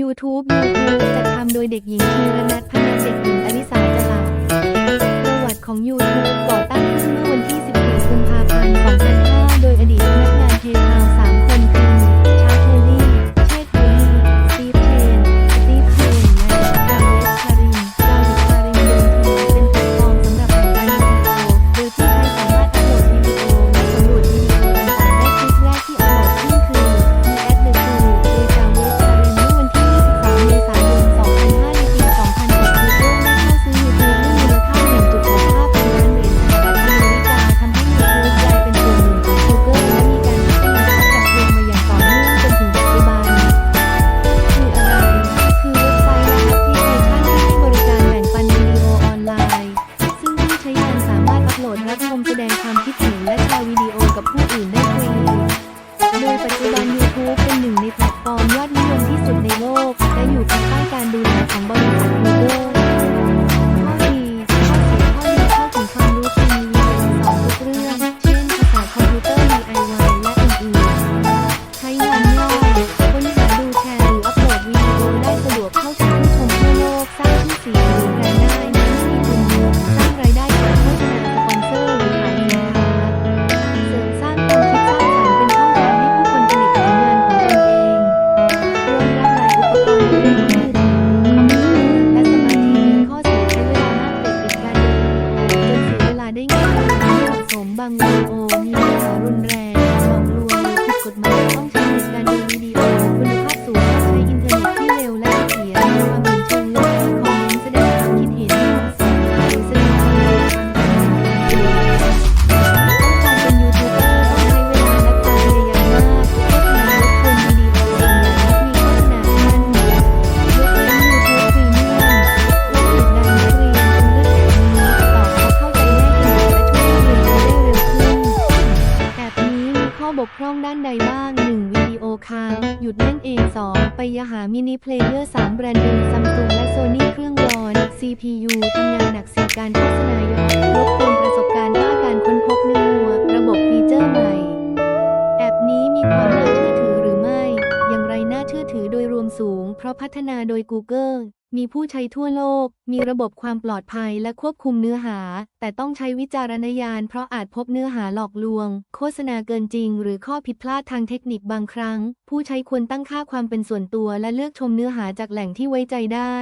ยูทูบยูทูบจัดทำโดยเด็กหญิงธีรนัทพนันเด็กหญิงอลิสาจลาประวัติของยู ดงความคิด ด้านใดบ้าง 1. วิดีโอค้างหยุดนั่นเอง 2. ไปยหามินิเพลเยอร์ 3 แบรนด์เดิมซัมซุงและโซนี่เครื่องร้อน CPU ทำงานหนักสีการโฆษณายอดลบเป็น สูง เพราะพัฒนาโดย Google มีผู้ใช้ทั่วโลก มีระบบความปลอดภัยและควบคุมเนื้อหา แต่ต้องใช้วิจารณญาณเพราะอาจพบเนื้อหาหลอกลวง โฆษณาเกินจริง หรือข้อผิดพลาดทางเทคนิคบางครั้ง ผู้ใช้ควรตั้งค่าความเป็นส่วนตัวและเลือกชมเนื้อหาจากแหล่งที่ไว้ใจได้